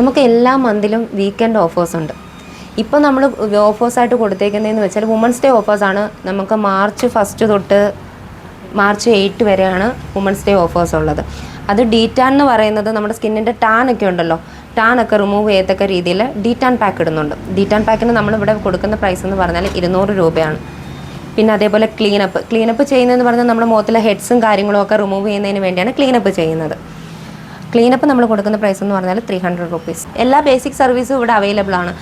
നമുക്ക് എല്ലാ മന്തിലും weekend offers ഉണ്ട്. ഇപ്പോൾ നമ്മൾ ഓഫേഴ്സായിട്ട് കൊടുത്തേക്കുന്നതെന്ന് വെച്ചാൽ വുമൻസ് ഡേ ഓഫേഴ്സാണ് നമുക്ക് മാർച്ച് ഫസ്റ്റ് തൊട്ട് മാർച്ച് എയ്റ്റ് വരെയാണ് വുമൻസ് ഡേ ഓഫേഴ്സ് ഉള്ളത്. അത് ഡീറ്റാൻ എന്ന് പറയുന്നത് നമ്മുടെ സ്കിന്നിന്റെ ടാൻ ഒക്കെ ഉണ്ടല്ലോ. ടാൻ ഒക്കെ റിമൂവ് ചെയ്യത്തക്ക രീതിയിൽ ഡീറ്റാൻ പാക്ക് ഇടുന്നുണ്ട്. ഡീറ്റാൻ പാക്കിന് നമ്മളിവിടെ കൊടുക്കുന്ന പ്രൈസ് എന്ന് പറഞ്ഞാൽ ഇരുന്നൂറ് രൂപയാണ്. പിന്നെ അതേപോലെ ക്ലീനപ്പ് ക്ലീനപ്പ് ചെയ്യുന്നതെന്ന് പറഞ്ഞാൽ നമ്മുടെ മുഖത്തിലെ ഹെഡ്സും കാര്യങ്ങളും ഒക്കെ റിമൂവ് ചെയ്യുന്നതിന് വേണ്ടിയാണ് ക്ലീനപ്പ് ചെയ്യുന്നത്. ക്ലീനപ്പ് നമ്മൾ കൊടുക്കുന്ന പ്രൈസ് എന്ന് പറഞ്ഞാൽ ത്രീ ഹൺഡ്രഡ് റുപ്പീസ് എല്ലാ ബേസിക് സർവീസും ഇവിടെ അവൈലബിൾ ആണ്.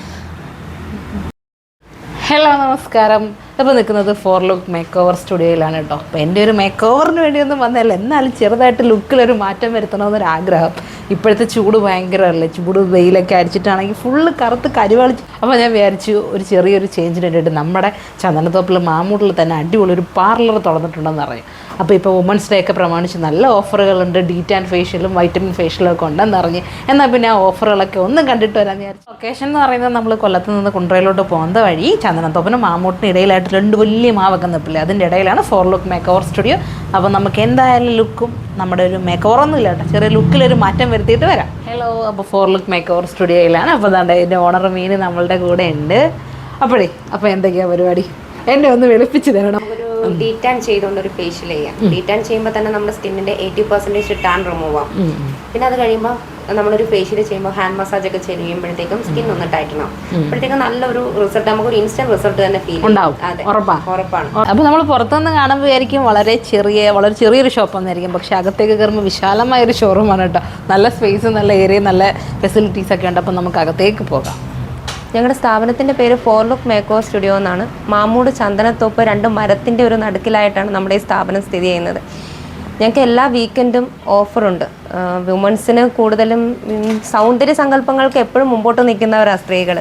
ഹലോ നമസ്കാരം. ഇപ്പോൾ നിൽക്കുന്നത് ഫോർ ലുക്ക് മേക്ക് ഓവർ സ്റ്റുഡിയോയിലാണ് കേട്ടോ. അപ്പോൾ എന്റെ ഒരു മേക്ക് ഓവറിന് വേണ്ടിയൊന്നും വന്നതല്ല. എന്നാലും ചെറുതായിട്ട് ലുക്കിലൊരു മാറ്റം വരുത്തണമെന്നൊരു ആഗ്രഹം. ഇപ്പോഴത്തെ ചൂട് ഭയങ്കരമല്ലേ? ചൂട് വെയിലൊക്കെ അടിച്ചിട്ടാണെങ്കിൽ ഫുള്ള് കറുത്ത് കരുവാളിച്ച്. അപ്പോൾ ഞാൻ വിചാരിച്ചു ഒരു ചെറിയൊരു ചേഞ്ചിന് വേണ്ടിയിട്ട് നമ്മുടെ ചന്ദനത്തോപ്പിൽ മാമൂട്ടിൽ തന്നെ അടിപൊളി ഒരു പാർലർ തുറന്നിട്ടുണ്ടെന്ന് അറിയാം. അപ്പോൾ ഇപ്പോൾ വുമൻസ് ഡേ ഒക്കെ പ്രമാണിച്ച് നല്ല ഓഫറുകളുണ്ട് ഡീറ്റ് ആൻഡ് ഫേഷ്യലും വൈറ്റമിൻ ഫേഷ്യലും ഒക്കെ ഉണ്ടെന്ന് അറിഞ്ഞ്. എന്നാൽ പിന്നെ ആ ഓഫറുകളൊക്കെ ഒന്നും കണ്ടിട്ട് വരാമെന്ന് വിചാരിച്ചു. ലൊക്കേഷൻ എന്ന് പറയുന്നത് നമ്മൾ കൊല്ലത്ത് നിന്ന് കുണ്ട്രയിലോട്ട് പോകുന്ന വഴി ചന്ദനത്തോപ്പിനും മാമൂട്ടിനും ഇടയിലായിട്ട് രണ്ട് വലിയ മാവൊക്കെ നിൽപ്പില്ലേ? അതിന്റെ ഇടയിലാണ് Four look Makeover Studio അപ്പോൾ നമുക്ക് എന്തായാലും ലുക്കും നമ്മുടെ ഒരു മേക്ക് ഓവർ ഒന്നും ഇല്ല കേട്ടോ. ചെറിയ ലുക്കിലൊരു മാറ്റം വരുത്തിയിട്ട് വരാം. ഹലോ അപ്പോൾ ഫോർ ലുക്ക് മേക്ക് ഓവർ സ്റ്റുഡിയോയിലാണ് അപ്പോൾ അതാണ്ട് എന്റെ ഓണർ മീൻ നമ്മളുടെ കൂടെ ഉണ്ട്. അപ്പോഴേ അപ്പോൾ എന്തൊക്കെയാണ് പരിപാടി? എന്നെ ഒന്ന് വെളുപ്പിച്ച് തരണം. ഡീറ്റാൻ ചെയ്തുകൊണ്ട് ഒരു ഫേഷ്യൽ ചെയ്യാം. ഡീറ്റാൻ ചെയ്യുമ്പോൾ തന്നെ നമ്മുടെ സ്കിന്നിന്റെ എയ്റ്റി പെർസെന്റേജ് ടാൻ റിമൂവ് ആവും. പിന്നെ അത് കഴിയുമ്പോൾ നമ്മളൊരു ഫേഷ്യൽ ചെയ്യുമ്പോൾ ഹാൻഡ് മസാജ് ഒക്കെ ചെയ്യുമ്പോഴത്തേക്കും സ്കിൻ ഒന്ന് ടൈറ്റൻ ആവും. അപ്പോഴത്തേക്കും നല്ലൊരു റിസൾട്ട് നമുക്ക് ഒരു ഇൻസ്റ്റന്റ് റിസൾട്ട് തന്നെ ഫീൽ ഉണ്ടാവും. ഉറപ്പാണ്. അപ്പൊ നമ്മൾ പുറത്തുനിന്ന് കാണുമ്പോൾ ആയിരിക്കും വളരെ ചെറിയ വളരെ ചെറിയൊരു ഷോപ്പ് ഒന്നായിരിക്കും പക്ഷെ അകത്തേക്ക് കയറുമ്പോൾ വിശാലമായ ഒരു ഷോറൂമാണ് കേട്ടോ. നല്ല സ്പേസ് നല്ല ഏരിയ നല്ല ഫെസിലിറ്റീസ് ഒക്കെ ഉണ്ട്. അപ്പൊ നമുക്ക് അകത്തേക്ക് പോകാം. ഞങ്ങളുടെ സ്ഥാപനത്തിന്റെ പേര് ഫോർ ലുക്ക് മേക്കോ സ്റ്റുഡിയോ എന്നാണ്. മാമൂട് ചന്ദനത്തോപ്പ് രണ്ട് മരത്തിന്റെ ഒരു നടുക്കിലായിട്ടാണ് നമ്മുടെ ഈ സ്ഥാപനം സ്ഥിതി ചെയ്യുന്നത്. ഞങ്ങൾക്ക് എല്ലാ വീക്കെൻഡും ഓഫറുണ്ട് വുമൺസിന് കൂടുതലും സൗന്ദര്യ സങ്കല്പങ്ങൾക്ക് എപ്പോഴും മുമ്പോട്ട് നിൽക്കുന്നവരാണ് സ്ത്രീകൾ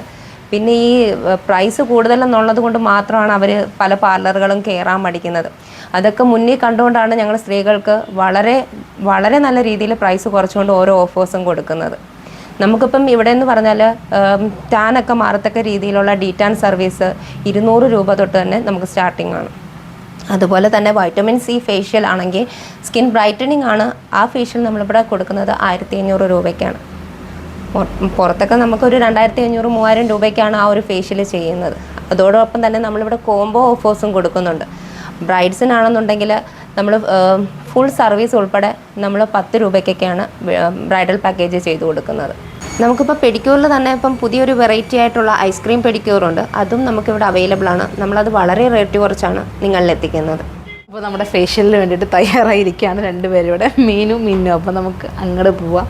പിന്നെ ഈ പ്രൈസ് കൂടുതലെന്നുള്ളത് കൊണ്ട് മാത്രമാണ് അവർ പല പാർലറുകളും കയറാൻ പഠിക്കുന്നത് അതൊക്കെ മുന്നിൽ കണ്ടുകൊണ്ടാണ് ഞങ്ങൾ സ്ത്രീകൾക്ക് വളരെ വളരെ നല്ല രീതിയിൽ പ്രൈസ് കുറച്ചുകൊണ്ട് ഓരോ ഓഫേഴ്സും കൊടുക്കുന്നത്. നമുക്കിപ്പം ഇവിടെ എന്ന് പറഞ്ഞാൽ ടാനൊക്കെ മാറത്തക്ക രീതിയിലുള്ള ഡീറ്റാൻ സർവീസ് ഇരുന്നൂറ് രൂപ തൊട്ട് തന്നെ നമുക്ക് സ്റ്റാർട്ടിംഗ് ആണ്. അതുപോലെ തന്നെ വൈറ്റമിൻ സി ഫേഷ്യൽ ആണെങ്കിൽ സ്കിൻ ബ്രൈറ്റനിങ് ആണ്. ആ ഫേഷ്യൽ നമ്മളിവിടെ കൊടുക്കുന്നത് ആയിരത്തി അഞ്ഞൂറ് രൂപയ്ക്കാണ് പുറത്തൊക്കെ നമുക്കൊരു രണ്ടായിരത്തി അഞ്ഞൂറ് മൂവായിരം രൂപയ്ക്കാണ് ആ ഒരു ഫേഷ്യൽ ചെയ്യുന്നത്. അതോടൊപ്പം തന്നെ നമ്മളിവിടെ കോംബോ ഓഫേഴ്സും കൊടുക്കുന്നുണ്ട്. ബ്രൈഡ്സിനാണെന്നുണ്ടെങ്കിൽ നമ്മൾ ഫുൾ സർവീസ് ഉൾപ്പെടെ നമ്മൾ പത്ത് രൂപയ്ക്കൊക്കെയാണ് ബ്രൈഡൽ പാക്കേജ് ചെയ്തു കൊടുക്കുന്നത്. നമുക്കിപ്പോൾ പെഡിക്യൂറിൽ തന്നെ ഇപ്പം പുതിയൊരു വെറൈറ്റി ആയിട്ടുള്ള ഐസ്ക്രീം പെഡിക്യൂറുണ്ട് അതും നമുക്കിവിടെ അവൈലബിൾ ആണ്. നമ്മളത് വളരെ റേറ്റ് കുറച്ചാണ് നിങ്ങളിൽ എത്തിക്കുന്നത്. അപ്പോൾ നമ്മുടെ ഫേഷ്യലിന് വേണ്ടിയിട്ട് തയ്യാറായിരിക്കുകയാണ് രണ്ടുപേരും ഇവിടെ. മീനും മീനും അപ്പോൾ നമുക്ക് അങ്ങോട്ട് പോവാം.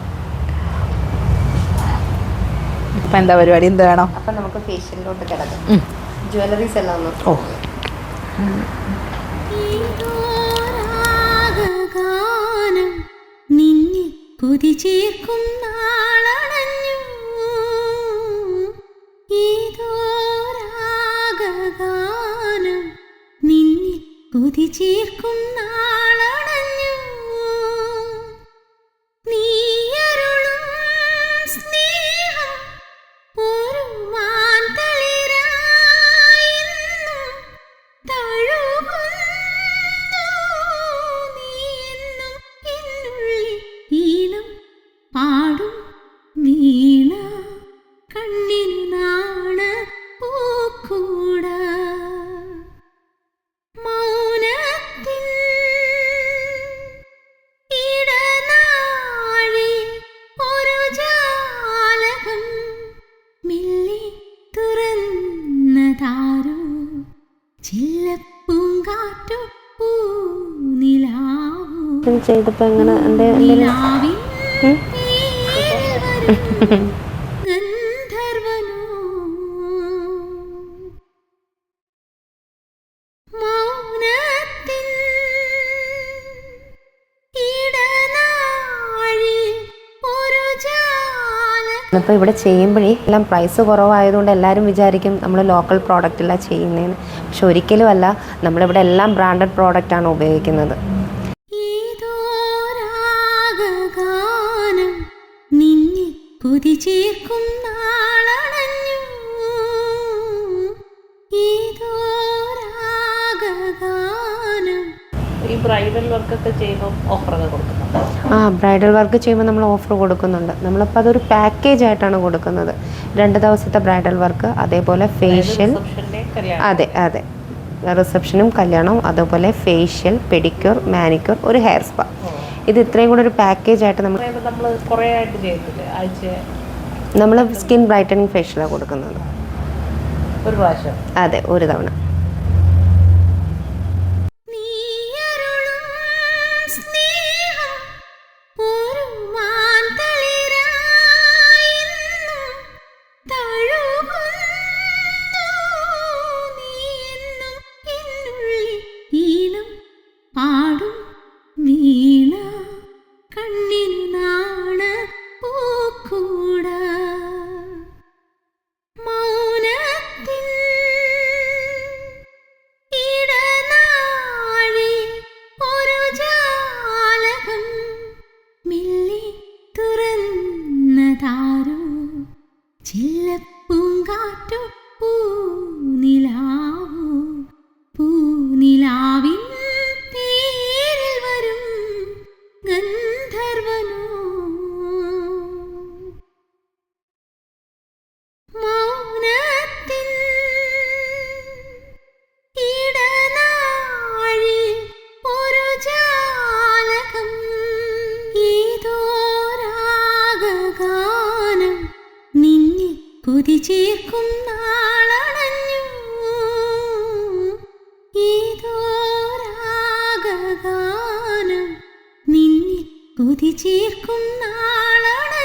ഇപ്പം എന്താ പരിപാടി? എന്ത് വേണം? അപ്പം നമുക്ക് ഫേഷ്യലിലോട്ട് കിടക്കാം. ജ്വല്ലറീസ് എല്ലാം ഓ. ഗാനം നിന്നെ കൊതി ചേർക്കും നാളണഞ്ഞു. ഏതോ നിന്നെ കൊതി ചേർക്കും നാളണഞ്ഞു ചെയ്തപ്പോൾ എങ്ങനെ എന്റെ അപ്പോൾ ഇവിടെ ചെയ്യുമ്പോഴേ എല്ലാം പ്രൈസ് കുറവായതുകൊണ്ട് എല്ലാവരും വിചാരിക്കും നമ്മൾ ലോക്കൽ പ്രോഡക്റ്റ് പ്രോഡക്റ്റില്ല ചെയ്യുന്നതെന്ന് പക്ഷെ ഒരിക്കലും അല്ല നമ്മളിവിടെ എല്ലാം ബ്രാൻഡഡ് പ്രോഡക്റ്റാണ് ഉപയോഗിക്കുന്നത്. കൊതി ചേർക്കും നാളണഞ്ഞു. ഈ ബ്രൈഡൽ വർക്കൊക്കെ ചെയ്യുമ്പോൾ ഓഫറൊക്കെ കൊടുക്കുന്നുണ്ട്? ആ ബ്രൈഡൽ വർക്ക് ചെയ്യുമ്പോൾ നമ്മൾ ഓഫർ കൊടുക്കുന്നുണ്ട്. നമ്മളിപ്പോൾ അതൊരു പാക്കേജ് ആയിട്ടാണ് കൊടുക്കുന്നത്. രണ്ട് ദിവസത്തെ ബ്രൈഡൽ വർക്ക് അതേപോലെ ഫേഷ്യൽ അതെ അതെ. റിസപ്ഷനും കല്യാണവും അതേപോലെ ഫേഷ്യൽ പെഡിക്യൂർ മാനിക്യൂർ ഒരു ഹെയർ സ്പാ ഇത് ഇത്രയും കൂടെ ഒരു പാക്കേജ് ആയിട്ട് നമ്മൾ നമ്മൾ കുറേ ആയിട്ട് ചെയ്തില്ലേ ആഴ്ച. നമ്മൾ സ്കിൻ ബ്രൈറ്റനിങ് ഫേഷ്യലാണ് കൊടുക്കുന്നത്. ഒരു പ്രാവശ്യം. അതെ ഒരു തവണ. കൊതി ചേർക്കും നാളണഞ്ഞു. ഏതോ രാഗഗാനം നിന്നെ കൊതി ചേർക്കും നാളണഞ്ഞു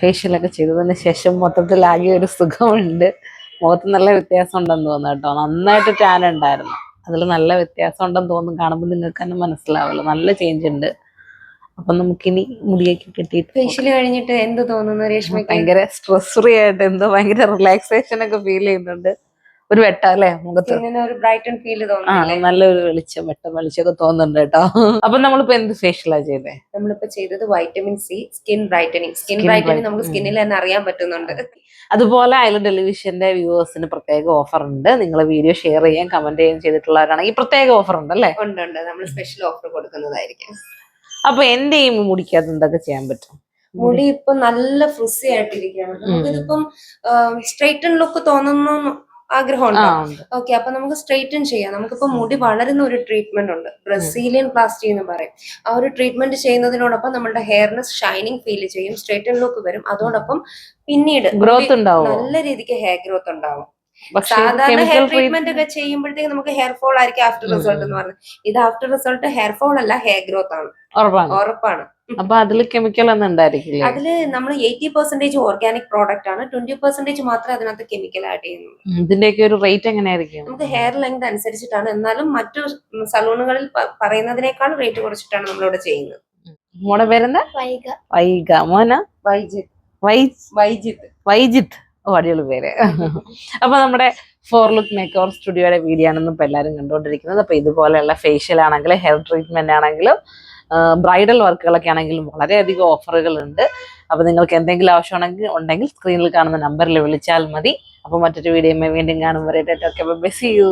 ഫേഷ്യലൊക്കെ ചെയ്തതിന് ശേഷം മൊത്തത്തിൽ ആകെ ഒരു സുഖമുണ്ട്. മുഖത്ത് നല്ല വ്യത്യാസം ഉണ്ടെന്ന് തോന്നുന്നു കേട്ടോ. നന്നായിട്ട് ടാൻ ഉണ്ടായിരുന്നു. അതിൽ നല്ല വ്യത്യാസം ഉണ്ടെന്ന് തോന്നുന്നു. കാണുമ്പോൾ നിങ്ങൾക്ക് തന്നെ മനസ്സിലാവല്ലോ നല്ല ചേഞ്ച് ഉണ്ട്. അപ്പം നമുക്കിനി മുടിയൊക്കെ കിട്ടിയിട്ട് ഫേഷ്യൽ കഴിഞ്ഞിട്ട് എന്ത് തോന്നുന്നു രേഷ്മ ഭയങ്കര സ്ട്രെസ് ഫ്രീ ആയിട്ട് എന്തോ ഭയങ്കര റിലാക്സേഷൻ ഒക്കെ ഫീൽ ചെയ്യുന്നുണ്ട്. ഒരു വെട്ട അല്ലെ മുഖത്ത്? നല്ലൊരു വെളിച്ചം വെട്ടം വെളിച്ചമൊക്കെ തോന്നുന്നുണ്ട് കേട്ടോ. അപ്പൊ നമ്മളിപ്പോ എന്ത് ഫേഷ്യലാ ചെയ്തേ നമ്മളിപ്പോ ചെയ്തത് vitamin C skin brightening skin brightening നമുക്ക് സ്കിന്നിൽ തന്നെ അറിയാൻ പറ്റുന്നുണ്ട്. അതുപോലെ അയൽ ടെലിവിഷന്റെ വ്യൂവേഴ്സിന് പ്രത്യേക ഓഫർ ഉണ്ട്. നിങ്ങൾ വീഡിയോ ഷെയർ ചെയ്യാൻ കമന്റ് ചെയ്യാൻ ചെയ്തിട്ടുള്ളവരാണെങ്കിൽ പ്രത്യേക ഓഫർ ഉണ്ട് അല്ലേ? ഉണ്ട് ഉണ്ട്. നമ്മൾ സ്പെഷ്യൽ ഓഫർ കൊടുക്കുന്നതായിരിക്കും. അപ്പൊ എന്റെ ഈ മുടിക്കാത്ത എന്തൊക്കെ ചെയ്യാൻ പറ്റും? മുടി. ഇപ്പൊ നല്ല ഫ്രിസി ആയിട്ടിരിക്കുകയാണ്. നമുക്കിതിപ്പം സ്ട്രൈറ്റൺ ലുക്ക് തോന്നുന്നു ആഗ്രഹമുണ്ടോ. ഉണ്ട്. ഓക്കെ അപ്പൊ നമുക്ക് സ്ട്രെയിറ്റൻ ചെയ്യാം. നമുക്കിപ്പോ മുടി വളരുന്ന ഒരു ട്രീറ്റ്മെന്റ് ഉണ്ട്. ബ്രസീലിയൻ പ്ലാസ്റ്റി എന്ന് പറയും. ആ ഒരു ട്രീറ്റ്മെന്റ് ചെയ്യുന്നതിനോടൊപ്പം നമ്മുടെ ഹെയറിന് ഷൈനിങ് ഫീൽ ചെയ്യും സ്ട്രെയിറ്റൻ ലുക്ക് വരും. അതോടൊപ്പം പിന്നീട് ഗ്രോത്ത് ഉണ്ടാവും. നല്ല രീതിക്ക് ഹെയർ ഗ്രോത്ത് ഉണ്ടാവും. സാധാരണ ഹെയർ ട്രീറ്റ്മെന്റ് ഒക്കെ ചെയ്യുമ്പോഴത്തേക്ക് നമുക്ക് ഹെയർ ഫോൾ ആയിരിക്കും ആഫ്റ്റർ റിസൾട്ട് എന്ന് പറയുന്നത് ഇത് ആഫ്റ്റർ റിസൾട്ട് ഹെയർ ഫോൾ അല്ല ഹെയർ ഗ്രോത്ത് ആണ്. ഉറപ്പാണ്. അപ്പൊ അതിൽ കെമിക്കൽ ഒന്നും ഉണ്ടായിരിക്കില്ല. അതിൽ നമ്മൾ എയ്റ്റി പെർസെന്റേജ് ഓർഗാനിക് പ്രോഡക്റ്റ് ആണ്. ട്വന്റി പെർസെന്റേജ് മാത്രമേ അതിനകത്ത് കെമിക്കൽ ആഡ് ചെയ്യുന്നുള്ളൂ. ഇതിന്റെ ഇതിന്റെയൊക്കെ ഒരു റേറ്റ് എങ്ങനെയായിരിക്കും? നമുക്ക് ഹെയർ ലെങ്ത് അനുസരിച്ചിട്ടാണ്. എന്നാലും മറ്റു സലൂണുകളിൽ പറയുന്നതിനേക്കാൾ റേറ്റ് കുറച്ചിട്ടാണ് നമ്മളിവിടെ ചെയ്യുന്നത്. മോടെ പേരെന്താ? വൈക വൈഗ. മോന? വൈജിത്ത് വൈജ്. വൈജിത്ത് വൈജിത്ത് ഓ അടിയുള്ള പേര്. അപ്പൊ നമ്മുടെ ഫോർ ലുക്ക് മേക്ക് ഓവർ സ്റ്റുഡിയോയുടെ വീഡിയോ ആണെന്നും ഇപ്പൊ എല്ലാവരും കണ്ടുകൊണ്ടിരിക്കുന്നത്. അപ്പൊ ഇതുപോലെയുള്ള ഫേഷ്യൽ ആണെങ്കിലും ഹെയർ ട്രീറ്റ്മെന്റ് ആണെങ്കിലും ബ്രൈഡൽ വർക്കുകളൊക്കെ ആണെങ്കിലും വളരെയധികം ഓഫറുകൾ ഉണ്ട് അപ്പൊ നിങ്ങൾക്ക് എന്തെങ്കിലും ആവശ്യമാണെങ്കിൽ ഉണ്ടെങ്കിൽ സ്ക്രീനിൽ കാണുന്ന നമ്പറിൽ വിളിച്ചാൽ മതി. അപ്പോൾ മറ്റൊരു വീഡിയോ വീണ്ടും കാണുമ്പോൾ ബെസ് യു